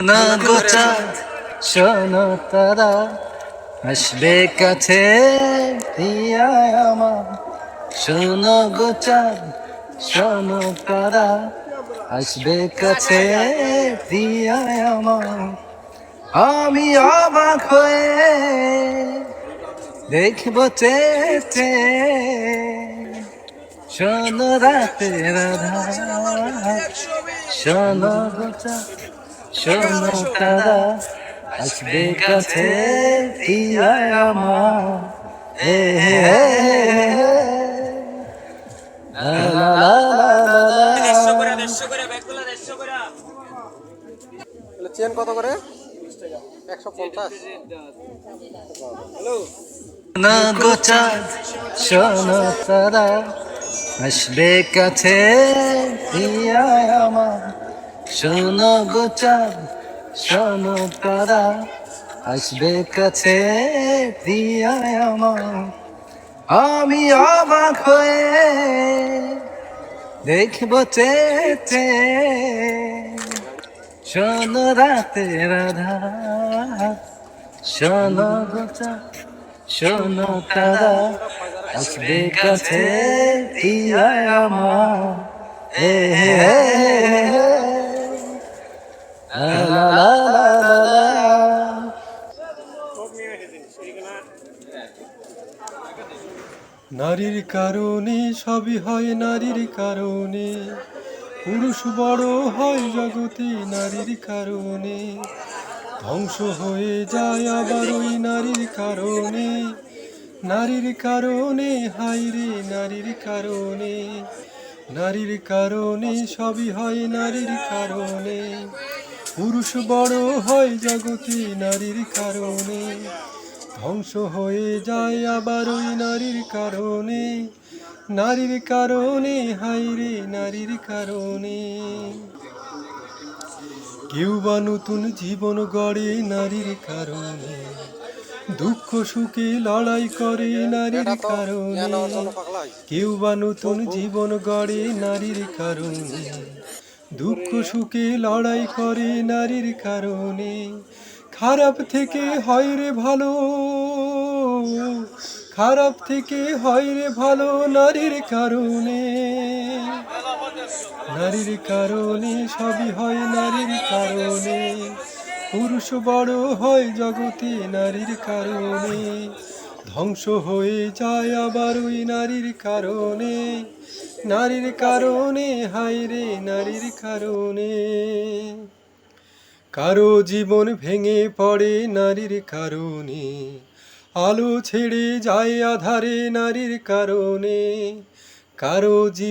না গোচাঁদ শোনো তারা, আসবে কাছে আমার। শোনো গোচাঁদ শোনো তারা, আসবে কাছে আমার। আমি অবাক হয়ে দেখব চেতে শোনো রাতের আধার, শোনো গোচাঁদ শোনো তারা আসবে কাছে আমার হে হে। লা লা লা। চেন কত করে একশো পঞ্চাশ না গোচাঁদ শোনো তারা আসবে কাছে আমার শোনো গোচাঁদ, শোনো তারা, আসবে কাছে দিয়া আমার আমি অবাক হয়ে দেখব চেতে। শোনো রাতের আধার শোনো গোচাঁদ, শোনো তারা, আসবে কাছে দিয়া আমার হে নারীর কারণে সবই হয় নারীর কারণে। পুরুষ বড় হয় জগতে নারীর কারণে। ধ্বংস হয়ে যায় আবার ওই নারীর কারণে। নারীর কারণে হাই রে, নারীর কারণে। নারীর কারণে সবই হয় নারীর কারণে। পুরুষ বড় হয় জগতে নারীর কারণে। ধ্বংস হয়ে যায় আবার ওই নারীর কারণে। নারীর কারণে হাই রে নারীর কারণে। কেউ বা নতুন জীবন গড়ে নারীর কারণে। দুঃখ সুখে লড়াই করে নারীর কারণে। কেউ বা নতুন জীবন গড়ে নারীর কারণে। দুঃখ সুখে লড়াই করে নারীর কারণে। খারাপ থেকে হয় রে ভালো। খারাপ থেকে হয় রে ভালো নারীর কারণে। নারীর কারণে সবই হয় নারীর কারণে। পুরুষ বড় হয় জগতে নারীর কারণে। ধ্বংস হয়ে যায় আবার ওই নারীর কারণে। নারীর কারণে হাইরে নারীর কারণে। কারও জীবন ভেঙে পড়ে নারীর কারণে, আলো ছেড়ে যায় আধারে নারীর কারণে। কারও জীবন